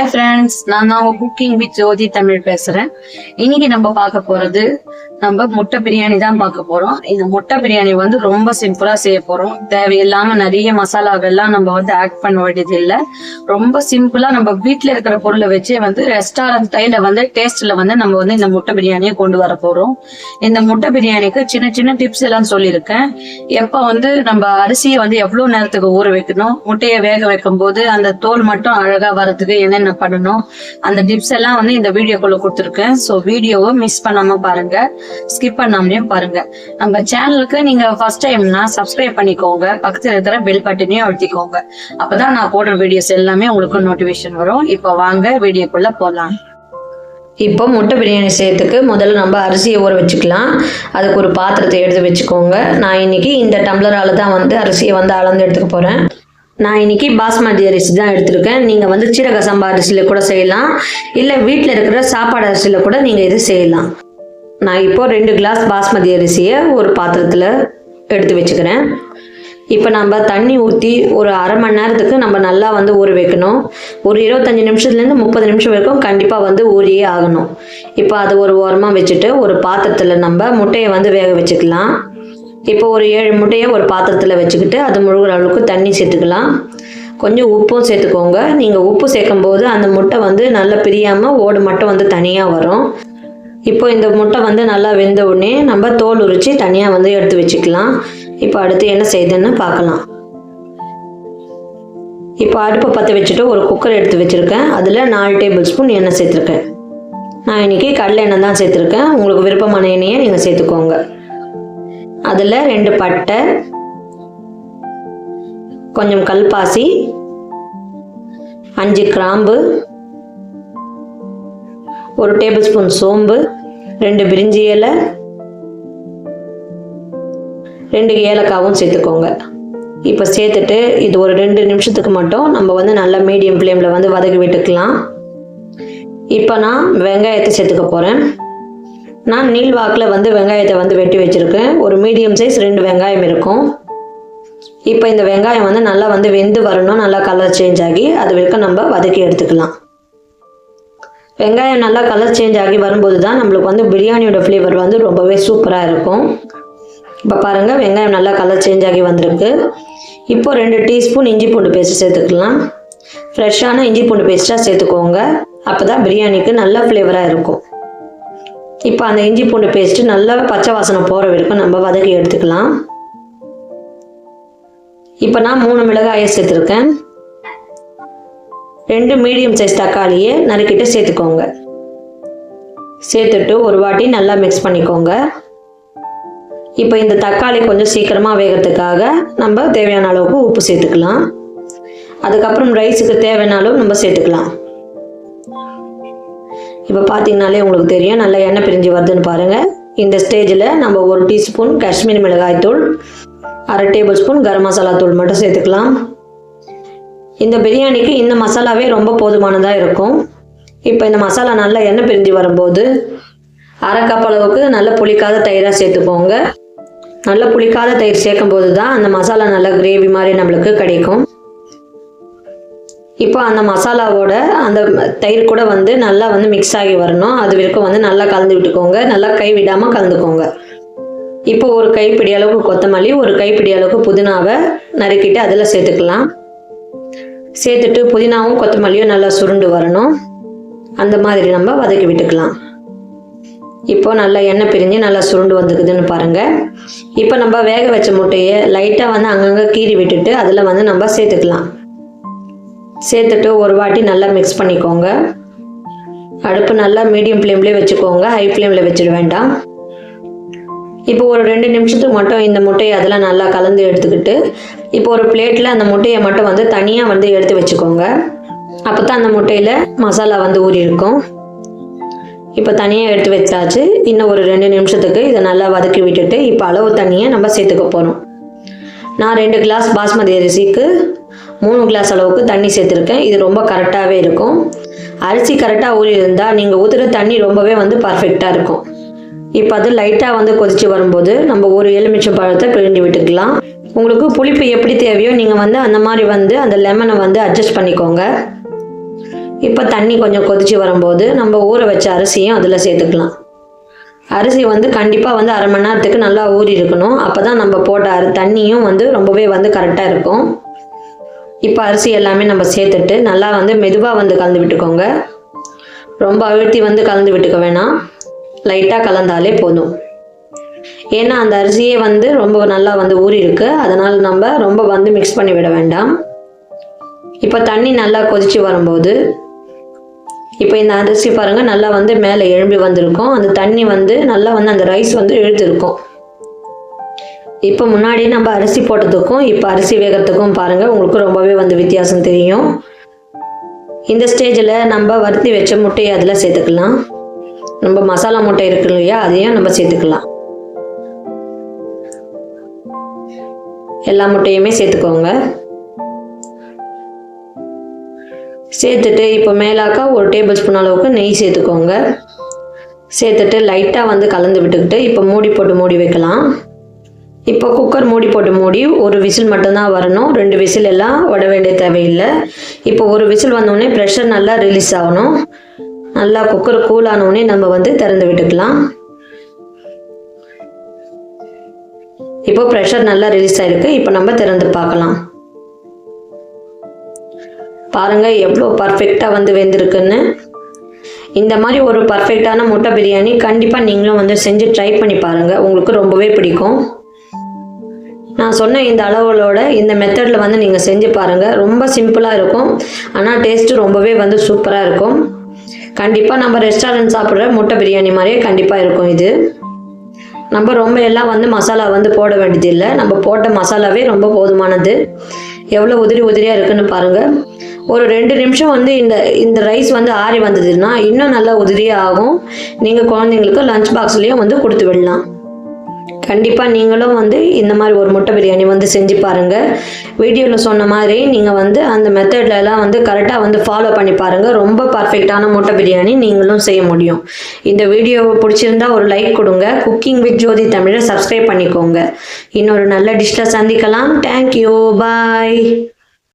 Hi friends நான் தான் cooking with ஜோதி தமிழ் பேசுறேன். இன்னைக்கு நம்ம பார்க்க போறது நம்ம முட்டை பிரியாணி தான் பார்க்க போறோம். இந்த முட்டை பிரியாணி வந்து ரொம்ப சிம்பிளா செய்ய போறோம். தேவையில்லாம நிறைய மசாலாவெல்லாம் நம்ம வந்து ஆட் பண்ண வேண்டியது இல்லை ரொம்ப சிம்பிளா நம்ம வீட்டில் இருக்கிற பொருளை வச்சே வந்து ரெஸ்டாரண்ட் ஸ்டைல வந்து டேஸ்ட்ல வந்து நம்ம வந்து இந்த முட்டை பிரியாணியை கொண்டு வர போறோம். இந்த முட்டை பிரியாணிக்கு சின்ன சின்ன டிப்ஸ் எல்லாம் சொல்லியிருக்கேன். எப்ப வந்து நம்ம அரிசியை வந்து எவ்வளவு நேரத்துக்கு ஊற வைக்கணும் முட்டையை வேக வைக்கும் போது அந்த தோல் மட்டும் அழகா வரதுக்கு என்னென்ன பண்ணணும் அந்த டிப்ஸ் எல்லாம் வந்து இந்த வீடியோக்குள்ள கொடுத்துருக்கேன். ஸோ வீடியோவை மிஸ் பண்ணாம பாருங்க. ஸ்கிப் பண்ணாமலையும் பாருங்க. நம்ம சேனலுக்கு நீங்க ஃபர்ஸ்ட் டைம்னா சப்ஸ்கிரைப் பண்ணிக்கோங்க. பக்கத்தில் இருக்கிற பெல் பட்டனையும் அழுத்திக்கோங்க. அப்பதான் நான் போடுற வீடியோஸ் எல்லாமே உங்களுக்கு நோட்டிஃபிகேஷன் வரும். இப்போ வாங்க வீடியோக்குள்ள போகலாம் இப்போ முட்டை பிரியாணி செய்யறதுக்கு முதல்ல நம்ம அரிசியை ஊற வச்சுக்கலாம். அதுக்கு ஒரு பாத்திரத்தை எடுத்து வச்சுக்கோங்க. நான் இன்னைக்கு இந்த டம்ளரால் தான் வந்து அரிசியை வந்து அளந்து எடுத்துக்க போகிறேன் நான் இன்னைக்கு பாஸ்மதி அரிசி தான் எடுத்திருக்கேன். நீங்கள் வந்து சீரக சம்பா அரிசியில் கூட செய்யலாம். இல்லை வீட்டில் இருக்கிற சாப்பாடு அரிசியில் கூட நீங்கள் இது செய்யலாம். நான் இப்போது ரெண்டு கிளாஸ் பாஸ்மதி அரிசியை ஒரு பாத்திரத்தில் எடுத்து வச்சுக்கிறேன். இப்போ நம்ம தண்ணி ஊற்றி ஒரு அரை மணி நேரத்துக்கு நம்ம நல்லா வந்து ஊற வைக்கணும். ஒரு இருபத்தஞ்சி நிமிஷத்துலேருந்து முப்பது நிமிஷம் வரைக்கும் கண்டிப்பாக வந்து ஊறியே ஆகணும். இப்போ அது ஒரு ஓரமாக வச்சுட்டு ஒரு பாத்திரத்தில் நம்ம முட்டையை வந்து வேக வச்சுக்கலாம். இப்போ ஒரு ஏழு முட்டையை ஒரு பாத்திரத்தில் வச்சுக்கிட்டு அது முழுகிற அளவுக்கு தண்ணி சேர்த்துக்கலாம். கொஞ்சம் உப்பும் சேர்த்துக்கோங்க. நீங்கள் உப்பு சேர்க்கும் போது அந்த முட்டை வந்து நல்லா பிரியாமல் ஓடு மட்டும் வந்து தனியாக வரும். இப்போ இந்த முட்டை வந்து நல்லா வெந்த உடனே நம்ம தோல் உரித்து தனியாக வந்து எடுத்து வச்சுக்கலாம். இப்போ அடுத்து என்ன செய்யுதுன்னு பார்க்கலாம். இப்போ அடுப்பை பற்ற வச்சுட்டு ஒரு குக்கர் எடுத்து வச்சுருக்கேன். அதில் நாலு டேபிள் ஸ்பூன் எண்ணெய் சேர்த்துருக்கேன். நான் இன்றைக்கி கடலை எண்ணெய் தான் சேர்த்துருக்கேன். உங்களுக்கு விருப்பமான எண்ணெயை நீங்கள் சேர்த்துக்கோங்க. அதில் ரெண்டு பட்டை கொஞ்சம் கல்பாசி அஞ்சு கிராம்பு ஒரு டேபிள் ஸ்பூன் சோம்பு ரெண்டு பிரிஞ்சி இலை ரெண்டு ஏலக்காவும் சேர்த்துக்கோங்க. இப்போ சேர்த்துட்டு இது ஒரு ரெண்டு நிமிஷத்துக்கு மட்டும் நம்ம வந்து நல்லா மீடியம் ஃப்ளேமில் வந்து வதக்கி விட்டுக்கலாம். இப்போ நான் வெங்காயத்தை சேர்த்துக்க போகிறேன் நான் நீள்வாக்கில் வந்து வெங்காயத்தை வந்து வெட்டி வச்சுருக்கேன். ஒரு மீடியம் சைஸ் ரெண்டு வெங்காயம் இருக்கும். இப்போ இந்த வெங்காயம் வந்து நல்லா வந்து வெந்து வரணும். நல்லா கலர் சேஞ்ச் ஆகி அது வரைக்கும் நம்ம வதக்கி எடுத்துக்கலாம். வெங்காயம் நல்லா கலர் சேஞ்ச் ஆகி வரும்போது தான் நம்மளுக்கு வந்து பிரியாணியோட ஃப்ளேவர் வந்து ரொம்பவே சூப்பராக இருக்கும். இப்போ பாருங்கள் வெங்காயம் நல்லா கலர் சேஞ்ச் ஆகி வந்திருக்கு. இப்போ ரெண்டு டீஸ்பூன் இஞ்சி பூண்டு பேஸ்ட் சேர்த்துக்கலாம். ஃப்ரெஷ்ஷான இஞ்சி பூண்டு பேஸ்ட்டாக சேர்த்துக்கோங்க. அப்போ தான் பிரியாணிக்கு நல்ல ஃப்ளேவராக இருக்கும். இப்போ அந்த இஞ்சி பூண்டு பேஸ்ட்டு நல்லா பச்சை வாசனை போகிற வரைக்கும் நம்ம வதக்கி எடுத்துக்கலாம். இப்போ நான் மூணு மிளகாயை சேர்த்துருக்கேன். ரெண்டு மீடியம் சைஸ் தக்காளியை நறுக்கிட்டு சேர்த்துக்கோங்க. சேர்த்துட்டு ஒரு வாட்டி நல்லா மிக்ஸ் பண்ணிக்கோங்க. இப்போ இந்த தக்காளி கொஞ்சம் சீக்கிரமாக வேகிறதுக்காக நம்ம தேவையான அளவுக்கு உப்பு சேர்த்துக்கலாம். அதுக்கப்புறம் ரைஸுக்கு தேவையான அளவு நம்ம சேர்த்துக்கலாம். இப்போ பார்த்தீங்கனாலே உங்களுக்கு தெரியும். நல்லா எண்ணெய் பிரிஞ்சு வருதுன்னு பாருங்கள் இந்த ஸ்டேஜில் நம்ம ஒரு டீஸ்பூன் காஷ்மீரி மிளகாய் தூள் அரை டேபிள் ஸ்பூன் கரம் மசாலா தூள் மட்டும் சேர்த்துக்கலாம். இந்த பிரியாணிக்கு இந்த மசாலாவே ரொம்ப போதுமானதாக இருக்கும். இப்போ இந்த மசாலா நல்லா எண்ணெய் பிரிஞ்சு வரும்போது அரை கப் அளவுக்கு நல்ல புளிக்காத தயிராக சேர்த்துக்கோங்க. நல்ல புளிக்காத தயிர் சேர்க்கும் போது தான் அந்த மசாலா நல்லா கிரேவி மாதிரி நம்மளுக்கு கிடைக்கும். இப்போ அந்த மசாலாவோட அந்த தயிர் கூட வந்து நல்லா வந்து மிக்ஸ் ஆகி வரணும். அது வரைக்கும் வந்து நல்லா கலந்து விட்டுக்கோங்க. நல்லா கை விடாமல் கலந்துக்கோங்க. இப்போ ஒரு கைப்பிடி அளவுக்கு கொத்தமல்லி ஒரு கைப்பிடி அளவுக்கு புதினாவை நறுக்கிட்டு அதில் சேர்த்துக்கலாம். சேர்த்துட்டு புதினாவும் கொத்தமல்லியும் நல்லா சுருண்டு வரணும். அந்த மாதிரி நம்ம வதக்கி விட்டுக்கலாம். இப்போ நல்லா எண்ணெய் பிரிஞ்சு நல்லா சுருண்டு வந்துக்குதுன்னு பாருங்கள் இப்போ நம்ம வேக வச்ச முட்டையை லைட்டாக வந்து அங்கங்கே கீறி விட்டுட்டு அதில் வந்து நம்ம சேர்த்துக்கலாம். சேர்த்துட்டு ஒரு வாட்டி நல்லா மிக்ஸ் பண்ணிக்கோங்க. அடுப்பு நல்லா மீடியம் ஃப்ளேம்லேயே வச்சுக்கோங்க. ஹை ஃப்ளேமில் வச்சிட வேண்டாம். இப்போ ஒரு ரெண்டு நிமிஷத்துக்கு மட்டும் இந்த முட்டையை அதெல்லாம் நல்லா கலந்து எடுத்துக்கிட்டு இப்போ ஒரு பிளேட்டில் அந்த முட்டையை மட்டும் வந்து தனியாக வந்து எடுத்து வச்சுக்கோங்க. அப்போ தான் அந்த முட்டையில் மசாலா வந்து ஊறி இருக்கும். இப்போ தனியாக எடுத்து வச்சாச்சு. இன்னும் ஒரு ரெண்டு நிமிஷத்துக்கு இதை நல்லா வதக்கி விட்டுட்டு இப்போ அளவு தண்ணியை நம்ம சேர்த்துக்க போகிறோம் நான் ரெண்டு கிளாஸ் பாஸ்மதி அரிசிக்கு மூணு கிளாஸ் அளவுக்கு தண்ணி சேர்த்துருக்கேன். இது ரொம்ப கரெக்டாகவே இருக்கும். அரிசி கரெக்டாக ஊறி இருந்தால் நீங்கள் ஊற்றுற தண்ணி ரொம்பவே வந்து பர்ஃபெக்டாக இருக்கும். இப்போ அது லைட்டாக வந்து கொதிச்சு வரும்போது நம்ம ஒரு எலுமிச்சம் பழத்தை பிழிஞ்சு விட்டுக்கலாம். உங்களுக்கு புளிப்பு எப்படி தேவையோ நீங்கள் வந்து அந்த மாதிரி வந்து அந்த லெமனை வந்து அட்ஜஸ்ட் பண்ணிக்கோங்க. இப்போ தண்ணி கொஞ்சம் கொதிச்சு வரும்போது நம்ம ஊற வச்ச அரிசியும் அதில் சேர்த்துக்கலாம். அரிசி வந்து கண்டிப்பாக வந்து அரை மணி நேரத்துக்கு நல்லா ஊறி இருக்கணும். அப்போ தான் நம்ம போட்ட அரி தண்ணியும் வந்து ரொம்பவே வந்து கரெக்டாக இருக்கும். இப்போ அரிசி எல்லாமே நம்ம சேர்த்துட்டு நல்லா வந்து மெதுவாக வந்து கலந்து விட்டுக்கோங்க. ரொம்ப அழுத்தி வந்து கலந்து விட்டுக்க வேணாம். லைட்டாக கலந்தாலே போதும். ஏன்னா அந்த அரிசியே வந்து ரொம்ப நல்லா வந்து ஊறி இருக்கு. அதனால் நம்ம ரொம்ப வந்து மிக்ஸ் பண்ணி விட வேண்டாம். இப்போ தண்ணி நல்லா கொதிச்சு வரும்போது இப்போ இந்த அரிசி பாருங்க நல்லா வந்து மேலே எழும்பி வந்திருக்கும். அந்த தண்ணி வந்து நல்லா வந்து அந்த ரைஸ் வந்து இழுத்துருக்கும். இப்போ முன்னாடி நம்ம அரிசி போட்டதுக்கும் இப்போ அரிசி வேகிறதுக்கும் பாருங்க உங்களுக்கு ரொம்பவே வந்து வித்தியாசம் தெரியும். இந்த ஸ்டேஜில் நம்ம வறுத்தி வச்ச முட்டையை அதில் சேர்த்துக்கலாம். நம்ம மசாலா முட்டை இருக்கு இல்லையா அதையும் நம்ம சேர்த்துக்கலாம். எல்லா முட்டையுமே சேர்த்துக்கோங்க. சேர்த்துட்டு இப்போ மேலாக்கா ஒரு டேபிள் ஸ்பூன் அளவுக்கு நெய் சேர்த்துக்கோங்க. சேர்த்துட்டு லைட்டாக வந்து கலந்து விட்டுக்கிட்டு இப்போ மூடி போட்டு மூடி வைக்கலாம். இப்போ குக்கர் மூடி போட்டு மூடி ஒரு விசில் மட்டும்தான் வரணும். ரெண்டு விசில் எல்லாம் விட வேண்டிய தேவையில்லை. இப்போ ஒரு விசில் வந்தோடனே ப்ரெஷர் நல்லா ரிலீஸ் ஆகணும். நல்லா குக்கர் கூல் ஆனவுடனே நம்ம வந்து திறந்து விட்டுக்கலாம். இப்போ ப்ரெஷர் நல்லா ரிலீஸ் ஆயிருக்கு. இப்போ நம்ம திறந்து பார்க்கலாம். பாருங்கள் எவ்வளோ பர்ஃபெக்டாக வந்து வெந்திருக்குன்னு. இந்த மாதிரி ஒரு பர்ஃபெக்டான முட்டை பிரியாணி கண்டிப்பாக நீங்களும் வந்து செஞ்சு ட்ரை பண்ணி பாருங்கள் உங்களுக்கு ரொம்பவே பிடிக்கும். நான் சொன்ன இந்த அளவுகளோட இந்த மெத்தடில் வந்து நீங்கள் செஞ்சு பாருங்கள் ரொம்ப சிம்பிளாக இருக்கும். ஆனால் டேஸ்ட்டு ரொம்பவே வந்து சூப்பராக இருக்கும். கண்டிப்பாக நம்ம ரெஸ்டாரண்ட் சாப்பிட்ற முட்டை பிரியாணி மாதிரியே கண்டிப்பாக இருக்கும் இது. நம்ம ரொம்ப எல்லாம் வந்து மசாலா வந்து போட வேண்டியதில்லை. நம்ம போட்ட மசாலாவே ரொம்ப போதுமானது. எவ்வளோ உதிரி உதிரியாக இருக்குன்னு பாருங்கள் ஒரு ரெண்டு நிமிஷம் வந்து இந்த இந்த ரைஸ் வந்து ஆறி வந்ததுன்னா இன்னும் நல்லா உதிரியாக ஆகும். நீங்கள் குழந்தைங்களுக்கு லஞ்ச் பாக்ஸ்லேயும் வந்து கொடுத்து விடலாம். கண்டிப்பாக நீங்களும் வந்து இந்த மாதிரி ஒரு முட்டை பிரியாணி வந்து செஞ்சு பாருங்கள் வீடியோவில் சொன்ன மாதிரி நீங்கள் வந்து அந்த மெத்தட்லலாம் வந்து கரெக்டாக வந்து ஃபாலோ பண்ணி பாருங்கள் ரொம்ப பர்ஃபெக்டான முட்டை பிரியாணி நீங்களும் செய்ய முடியும். இந்த வீடியோ பிடிச்சிருந்தா ஒரு லைக் கொடுங்க. குக்கிங் வித் ஜோதி தமிழை சப்ஸ்கிரைப் பண்ணிக்கோங்க. இன்னொரு நல்ல டிஷ்ஷில் சந்திக்கலாம். Thank you bye